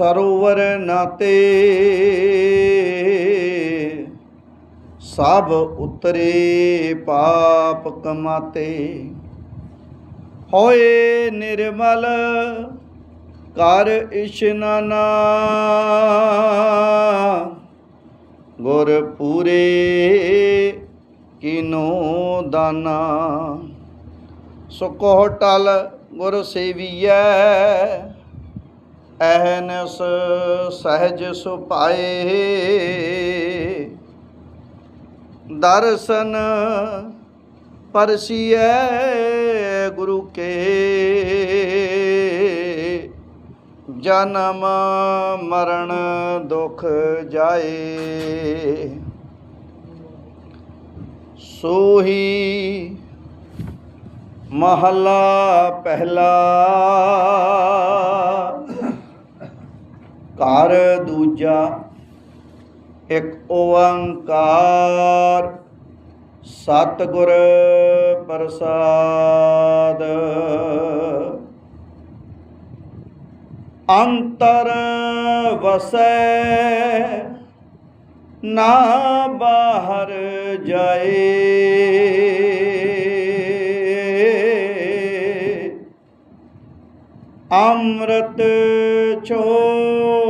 ਸਰੋਵਰ ਨਾਤੇ। ਸਭ ਉਤਰੇ ਪਾਪ ਕਮਾਤੇ। ਹੋਏ ਨਿਰਮਲ ਕਰ ਇਸ਼ਨਾਨਾ ਗੁਰ ਪੂਰੇ ਕਿਨੋ ਦਾਨਾ। ਸੋ ਕੋਹ ਟਲ ਗੁਰ ਸੇਵੀਐ। ਐਹਨਸ ਸਹਿਜ ਸੁਪਾਏ ਦਰਸ਼ਨ ਪਰਸੀਐ ਗੁਰੂ ਕੇ। ਜਨਮ ਮਰਨ ਦੁਖ ਜਾਏ। ਸੋਹੀ ਮਹਲਾ ਪਹਿਲਾ। ਘਰ ਦੂਜਾ ਇੱਕ ਓੰਕਾਰ ਸਤਿਗੁਰ ਪ੍ਰਸਾਦ। ਅੰਤਰ ਵਸੈ ਨਾ ਬਾਹਰ ਜਾਏ। ਅੰਮ੍ਰਿਤ ਛੋੜ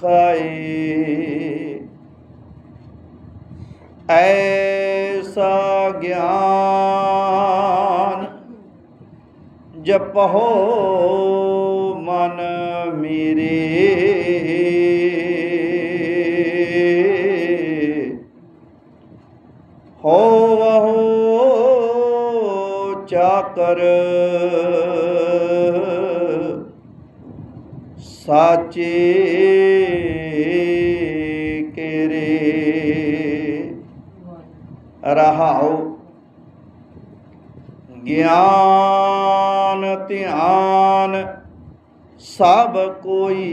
ਖਾਏ। ਐਸਾ ਗਿਆਨ ਜਪਹੁ ਮਨ ਮੇਰੇ। ਹੋਵਹੁ ਚਾਕਰ ਸਾਚੇ ਰਹਾਉ। ਗਿਆਨ ਧਿਆਨ ਸਭ ਕੋਈ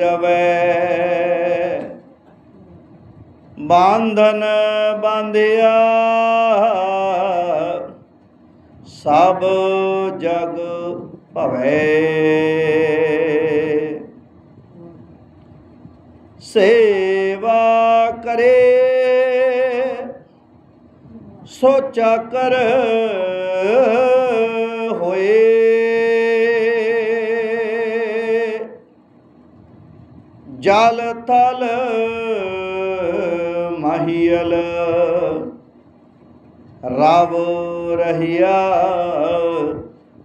ਰਵੈ। ਬਾਂਧਨ ਬਾਂਧਿਆ ਸਭ ਜਗ ਭਵੈ। ਸੇਵਾ ਕਰੇ ਸੋਚਾ ਕਰ ਹੋਏ। ਜਲ ਥਲ ਮਹੀਲ ਰਵ ਰਹਿਆ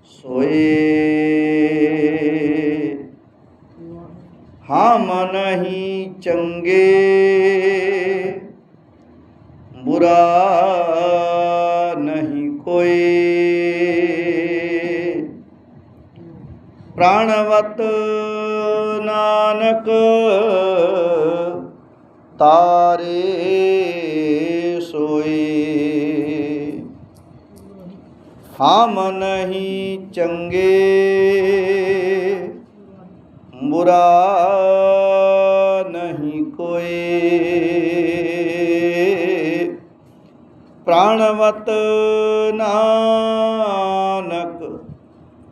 ਸੋਏ। ਹਮ ਨਹੀਂ ਚੰਗੇ ਬੁਰਾ ਕੋਈ। ਪ੍ਰਾਣਵਤ ਨਾਨਕ ਤਾਰੇ ਸੋਏ। ਹਮ ਨਹੀਂ ਚੰਗੇ ਬੁਰਾ ਪ੍ਰਾਣਵਤ ਨਾਨਕ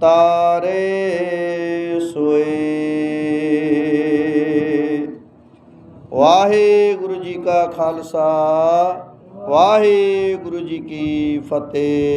ਤਾਰੇ ਸੋਏ। ਵਾਹਿਗੁਰੂ ਜੀ ਕਾ ਖਾਲਸਾ ਵਾਹਿਗੁਰੂ ਜੀ ਕੀ ਫਤਿਹ।